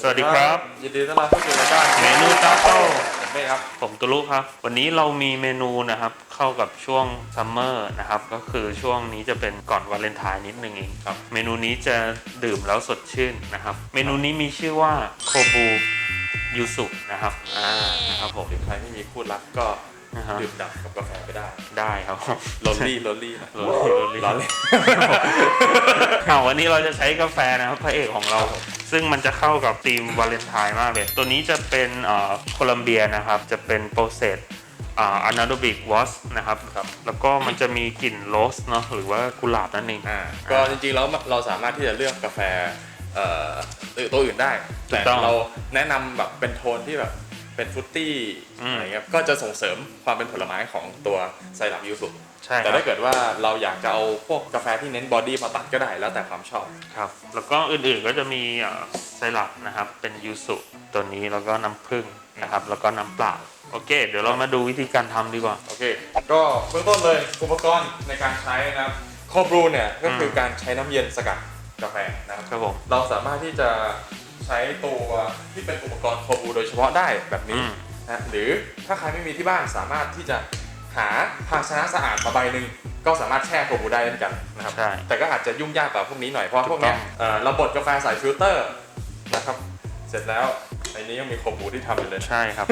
สวัสดีครับ ยินดีต้อนรับเข้าสู่รายการเมนูตาโต้ผมเป้ครับ ผมตุลุครับ วันนี้เรามีเมนูนะครับ เข้ากับช่วงซัมเมอร์นะครับ ก็คือช่วงนี้จะเป็นก่อนวาเลนไทน์นิดนึงเองครับ เมนูนี้จะดื่มแล้วสดชื่นนะครับ เมนูนี้มีชื่อว่าโคบูยูสุนะครับ อ่า นะครับผมหรือใครไม่มีคู่รักก็นะฮะ ดื่มด่ำกับกาแฟไปได้ได้ครับผมลอลี่ลอลี่นะโรลลี่โรลลี่ร้อนเลยเอาวันนี้เราจะใช้กาแฟนะครับพระเอกของเราครับผม ซึ่งมันจะเข้ากับธีมวาเลนไทน์มากเลย ตัวนี้จะเป็นเอ่อโคลัมเบียนะครับ จะเป็นโปรเซสอ่าอนาโดบิกวอสนะครับครับ แล้วก็มันจะมีกลิ่นโรสเนาะหรือว่ากุหลาบนั่นเองอ่าก็จริงๆแล้วเราสามารถที่จะเลือกกาแฟเอ่อตัวอื่นได้ถูแต่กต้องเราแนะนำแบบเป็นโทนที่แบบ เป็นฟรุตตี้อืมอะไรเงี้ยก็จะส่งเสริมความเป็นผลไม้ของตัวไซรัปยูสุใช่คแต่รับถ้าเกิดว่าเราอยากจะเอาพวกกาแฟที่เน้นบอดี้มาตัดก็ได้แล้วแต่ความชอบ ครับแล้วก็อื่นๆก็จะมีเอ่อไซรัปนะครับเป็นยูสุตัวนี้แล้วก็น้ำผึ้งนะครับแล้วก็น้ำเปล่าโอเค เดี๋ยวเรามาดูวิธีการทำดีกว่า โอเค ก็เบื้องต้นเลยอุปกรณ์ในการใช้นะครับโคบรูเนี่ยก็คือการใช้น้ำเย็นสกัดกาแฟนะครับ ครับผม เราสามารถที่จะ ใช้ตัวที่เป็นอุปกรณ์โคบรูโดยเฉพาะได้แบบนี้อืมนะหรือถ้าใครไม่มีที่บ้านสามารถที่จะหาภาชนะสะอาดมาใบหนึ่งก็สามารถแช่โคบรูได้เหมือนกันนะครับใช่แต่ก็อาจจะยุ่งยากกว่าพวกนี้หน่อยเพราะว่าพวกเนี้ยถูกต้องเอ่อเราบดกาแฟใส่ฟิลเตอร์นะครับเสร็จแล้วในนี้ยังมีโคบรูที่ทำอยู่เลยใช่ครับ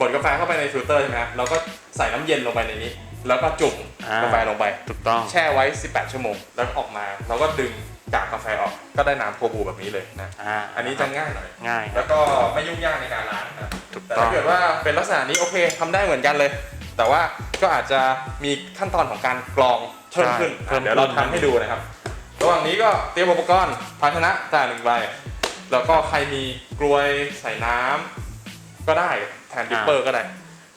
บดกาแฟเข้าไปในฟิลเตอร์ใช่ไหมครับเราก็ใส่น้ำเย็นลงไปในนี้ แล้วก็จุ่มอ่ากกาแฟลงไปถูกต้องแช่ไว้ 18 ชั่วโมง แล้วก็ออกมาเราก็ดึง กากกาแฟออกก็ได้น้ำโคบูแบบนี้เลยนะอ่าอันนี้จะง่ายหน่อย ง่ายครัแล้บวก็ไม่ยุ่งยากในการล้างนะถูกแต่ต้อถ้างเกิดว่าเป็นลักษณะนี้โอเคทำได้เหมือนกันเลย แต่ว่าก็อาจจะมีขั้นตอนของการกรองเพิ่มขึ้นใช่เพิ่มอะเดี๋ยวเราขึ้นทำให้ดูนะครับ ระหว่างนี้ก็เตรียมอุปกรณ์ภาชนะจานหนึ่งใบแล้วก็ใครมีกลวยใส่น้ำก็ได้แทนดิปเปอร์ก็ได้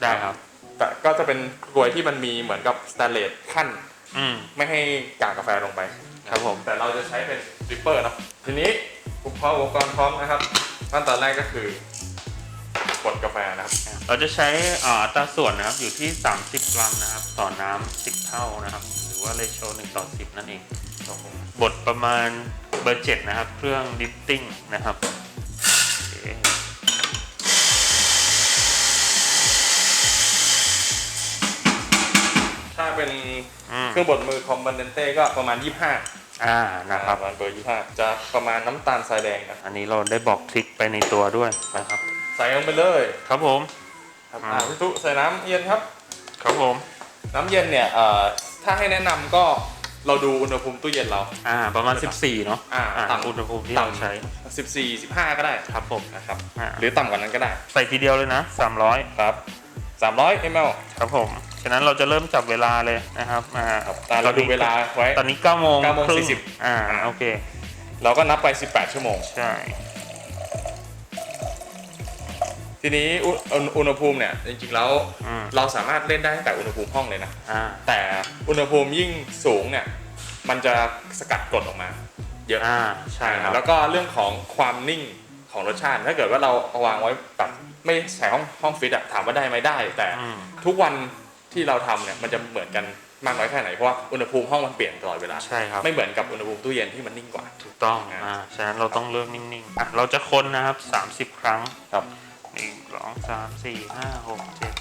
ได้ครับ แต่ก็จะเป็นกลวยที่มันมีเหมือนกับสแตนเลสขั้น อืม ไม่ให้กากกาแฟลงไป ครับผมแต่เราจะใช้เป็นดริปเปอร์นะทีนี้อุปกรณ์อุปกรณ์พร้อมนะครับขั้นตอนแรกก็คือกดกาแฟนะครับ เราจะใช้อ่าอัตราส่วนนะครับอยู่ที่ 30 กรัมนะครับ ต่อน้ำ10 เท่านะครับ หรือว่าเรโช1ต่อ10 นั่นเองบดประมาณเบอร์7นะครับ เครื่องดิฟติ้งนะครับโอเคถ้าเป็นอืมเครื่องบดมือคอมบันเดนเต้ก็ประมาณ 25 อ่านะครับประมาณเบอร์25จะประมาณน้ำตาลทรายแดงนะอันนี้เราได้บอกทริกไปในตัวด้วยนะครับ ใส่ลงไปเลย ครับผมครับอ่าอ่าพี่ตุใส่น้ำเย็นครับ ครับผม น้ำเย็นเนี่ยเอ่อถ้าให้แนะนำก็เราดูอุณหภูมิตู้เย็นเรา อ่า ประมาณ 14 เนาะอ่าอ่าต่ำอุณหภูมิที่เราใช้ 14 15 ก็ได้ครับผมนะครับอ่าหรือต่ำกว่านั้นก็ได้ ใส่ทีเดียวเลยนะ 300 ครับ 300 ml ครับผม ฉะนั้นเราจะเริ่มจับเวลาเลยนะครับอ่าครับแต่เราดูเวลาไว้ตอนนี้9โมง9โมงครึ่40อ่าโอเค เราก็นับไป 18 ชั่วโมง ใช่ ทีนี้อุอุณอุณหภูมิเนี่ยจริงๆแล้วอืมเราสามารถเล่นได้ตั้งแต่อุณหภูมิห้องเลยนะอ่าแต่อุณหภูมิยิ่งสูงเนี่ยมันจะสกัดกรดออกมา เยอะอ่าใช่ครับแล้วก็เรื่องของความนิ่งของรสชาติถ้าเกิดว่าเราเอาวางไว้แบบไม่ใส่ห้องห้องฟิตอะถามว่าได้ไหมได้ แต่อืมทุกวัน ที่เราทำเนี่ยมันจะเหมือนกันมากน้อยแค่ไหนเพราะว่าอุณหภูมิห้องมันเปลี่ยนตลอดเวลาใช่ครับ ไม่เหมือนกับอุณหภูมิตู้เย็นที่มันนิ่งกว่า ถูกต้องอ่าฉะนั้นเราต้องเลือกนิ่งๆอะเราจะคนนะครับ 30 ครั้งครับหนึ่งสองสามสี่ห้าหกเจ็ด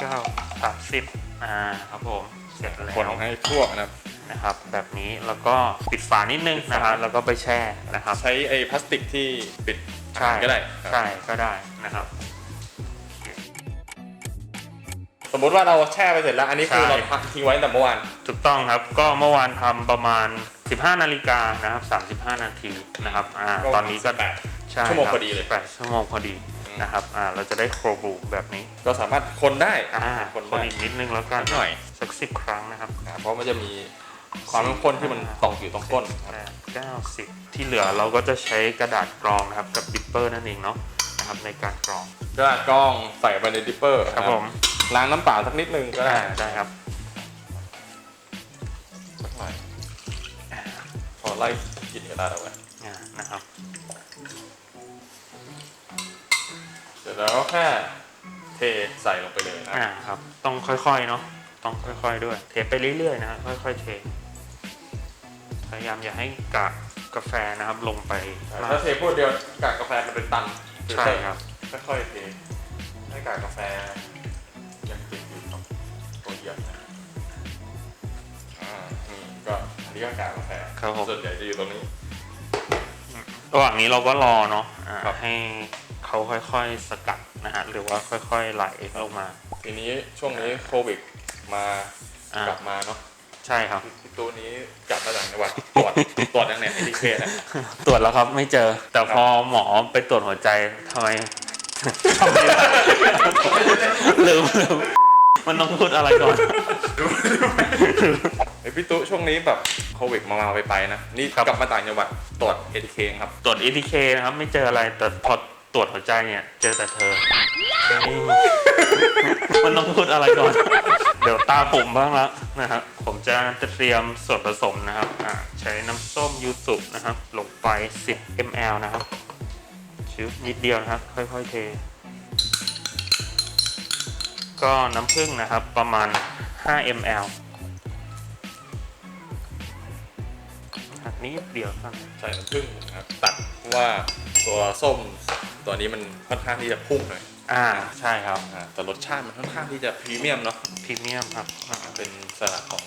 เก้าสามสิบอ่าครับผมเสร็จแล้วคนให้ทั่วนะครับนะครับ แบบนี้แล้วก็ปิดฝานิดนึงนะครับแล้วก็ไปแช่นะครับ ใช้ไอ้พลาสติกที่ปิดอาใช่หารก็ได้ครับใช่ก็ได้นะครับ มมุติว่าเราแช่ไปเสร็จแล้ว อันนี้คือใช่ เราพักทิ้งไว้ตั้งแต่เมื่อวานถูกต้องครับ ก็เมื่อวานทำประมาณ 15 นาฬิกานะครับ35 นาทีนะครับอ่าตอนนี้ก็แปด ใช่ชั่วโมงครับพอดีเลย แปดชั่วโมงพอดีนะครับอ่าเราจะได้โครบูแบบนี้ก็สามารถคนได้อ่าคนคนได้ อีกนิดนึงแล้วกันหน่อย สักสิบครั้งนะครับอ่าเพราะมันจะมีความเข้มข้นที่มันตกอยู่ตรงก้นครับ แปดเก้าสิบที่เหลือเราก็จะใช้กระดาษกรองนะครับกับดิปเปอร์นั่นเองเนาะนะครับในการกรองกระดาษกรองใส่ไปในดิปเปอร์ครับผม ล้างน้ำเปล่าสักนิดนึงก็ได้อ่าได้ครับสักหน่อยพอไล่กลินกระดาษเอาไว้อ่านะครับเสร็จแล้วแค่เทใส่ลงไปเลยนะอ่าครับ ต้องค่อยๆเนาะต้องค่อยๆด้วย เทไปเรื่อยๆนะครับค่อยๆเทพยายามอย่าให้กากกาแฟนะครับลงไปราถ้าดเทพวกเดียวกากกาแฟมันเป็นตันใช่ครับค่อยๆเทให้กากกาแฟ นนี้ก็กากกาแฟครับผม ส่วนใหญ่จะอยู่ตรงนี้ ระหว่างนี้เราก็รอเนาะอ่าครับ ให้เขาค่อยๆสกัดนะฮะหรือว่าค่อยๆไหลลงมา ทีนี้ช่วงนี้โควิดมาอ่า กลับมาเนาะใช่ครับ พี่ตู้นี้กลับมาจากจังหวัดตรวจตรวจยังเนี่ยไอ้ที่เคสอะ ตรวจแล้วครับไม่เจอ แต่ครับพอหมอไปตรวจหัวใจทำไมทำไมล่ะลืมลืม มันต้องพูดอะไรก่อน ไอพี่ตู้ช่วงนี้แบบโควิดมามาไปไปๆนะ นี่ครับกลับมาต่างจังหวัดตรวจเอทีเคครับ ตรวจ ATK นะครับไม่เจออะไรแต่พอตรวจหัวใจเนี่ยเจอแต่เธอ มันต้องพูดอะไรก่อน เดี๋ยวตาผมบ้างแล้วนะครับผมจะเตรียมส่วนผสมนะครับอ่าใช้น้ำส้มยูสุนะครับ ลงไป 10 ml นะครับชิวนิดเดียวนะครับ ค่อยๆเท ก็น้ำผึ้งนะครับประมาณ 5 ml หักนิดเดียวครับใส่น้ำผึ้งนะครับตัดเพราะว่าตัวส้มตัวนี้มันค่อนข้างที่จะพุ่งหน่อยอ่าใช่ครับอ่าแต่รสชาติมันค่อนข้างที่จะพรีเมียมเนาะพรีเมียมครับอ่าเป็นสลัดของ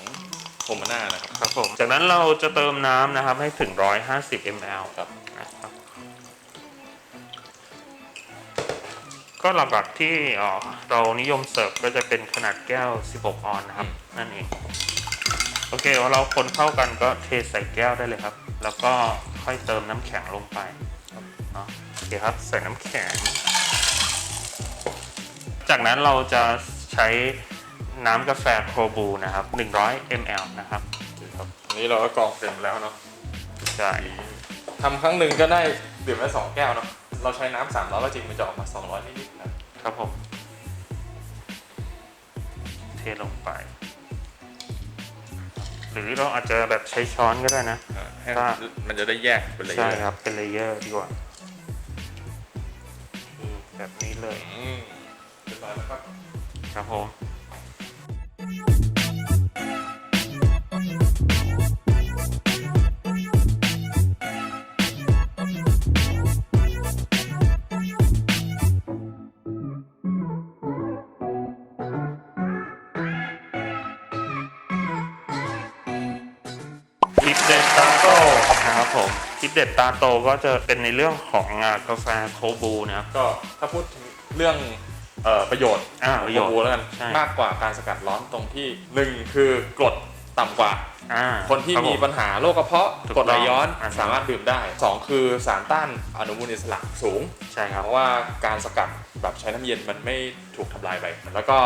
โคมาน่านะครับ ครับผม จากนั้นเราจะเติมน้ำนะครับให้ถึง 150 ml ครับ นะ ก็หลักๆที่เอ่อเรานิยมเสิร์ฟก็จะเป็นขนาดแก้ว 16 ออนนะครับ นั่นเอง โอเคพอเราคนเข้ากันก็เทใส่แก้วได้เลยครับ แล้วก็ค่อยเติมน้ำแข็งลงไปเนาะโอเคครับใส่น้ำแข็ง จากนั้นเราจะใช้น้ำกาแฟโคบูนะครับ 100 ml นะครับครับอันนี้เราก็กรองเต็มแล้วเนาะใช่ทำครั้งหนึ่งก็ได้ดื่มได้สองแก้วเนาะ เราใช้น้ำสามร้อยก็จริงมันจะออกมาสองร้อยนิดๆนะครับผม เทลงไป หรือเราอาจจะแบบใช้ช้อนก็ได้นะ อ่าให้ถ้ามันจะได้แยกเป็นเลยใช่ครับเป็นเลเยอร์ดีกว่าอืมแบบนี้เลย อืมเรียบร้อยแล้วครับ ครับผม โตนะครับผมทิปเด็ดตาโตก็จะเป็นในเรื่องของอ่ากาแฟโคบูนะครับก็ถ้าพูดถึงเรื่องเอ่อประโยชน์อ่าประโยชน์ของโคบูแล้วกันใช่มากกว่าการสกัดร้อนตรงที่หนึ่งคือกรดต่ำกว่าอ่าคนที่รับผมีปัญหาโรคกระเพาะถูกกรดไหลย้อนต้องอ่าสามารถดื่มได้สองคือสารต้านอนุมูลอิสระสูงใช่ครับเพราะว่าการสกัดแบบใช้น้ำเย็นมันไม่ถูกทำลายไป แล้วก็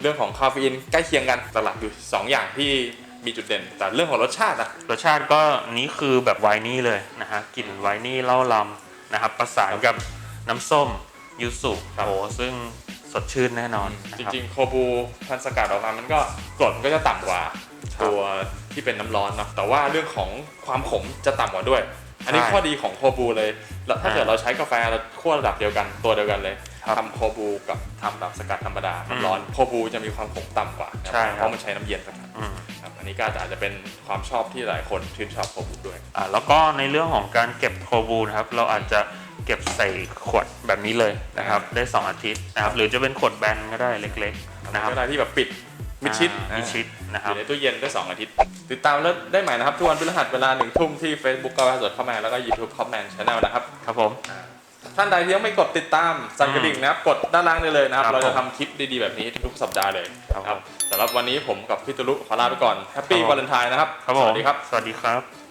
เรื่องของคาเฟอีนใกล้เคียงกันหลักๆอยู่ 2 อย่างที่ มีจุดเด่น แต่เรื่องของรสชาติอะรสชาติก็นี้คือแบบไวนี่เลยนะฮะกลิ่นไวนี่เล่าลำนะครับ ประสานกับน้ำส้มยูสุโอ้ซึ่งสดชื่นแน่นอนนะจครับริงๆ โคบูพันสกัดออกมามันก็กรดมันก็จะต่ำกว่าครับตัวที่เป็นน้ำร้อนเนาะแต่ว่าเรื่องของความขมจะต่ำกว่าด้วย อันนี้ใช่ข้อดีของโคบูเลยแล้วถ้าอ่าเกิดเราใช้กาแฟเราคั่วระดับเดียวกันตัวเดียวกันเลยครับทำโคบูกับทำแบบสกัดธรรมดาน้ำร้อนโคบูจะมีความขมต่ำกว่านะครับใช่ครับเพราะมันใช้น้ำเย็นสกัด อืมครับอันนี้ก็อาจจะเป็นความชอบที่หลายคนชื่นชอบโคบูด้วยอ่าแล้วก็ในเรื่องของการเก็บโคบูนะครับ เราอาจจะเก็บใส่ขวดแบบนี้เลยนะครับ ได้ 2 อาทิตย์นะครับ หรือจะเป็นขวดแบนก็ได้เล็กๆนะครับเวลาที่แบบปิดมิดชิดอ่ามิดชิดนะคอรับ ยู่ในตู้เย็นได้สองอาทิตย์ ติดตามแล้วได้ใหม่นะครับ ทุกวันพฤหัสเวลาหนึ่งทุ่มที่ Facebook กาแฟสดเข้ามาแล้วก็ YouTube คอมแมนช n แนลนะครับ ครับผม ท่านใดที่ยังไม่กดติดตามสั่นกระดิ่งนะครับกดด้านล่างได้เลยนะครับ ครับเราจะทำคลิปดีๆแบบนี้ทุกสัปดาห์เลยครับ สำหรับวันนี้ผมกับพี่ตุลุขอลาไปก่อนแฮปปี้ครับผมวาเลนไทน์นะครับครับผมสวัสดีครับ สวัสดีครับ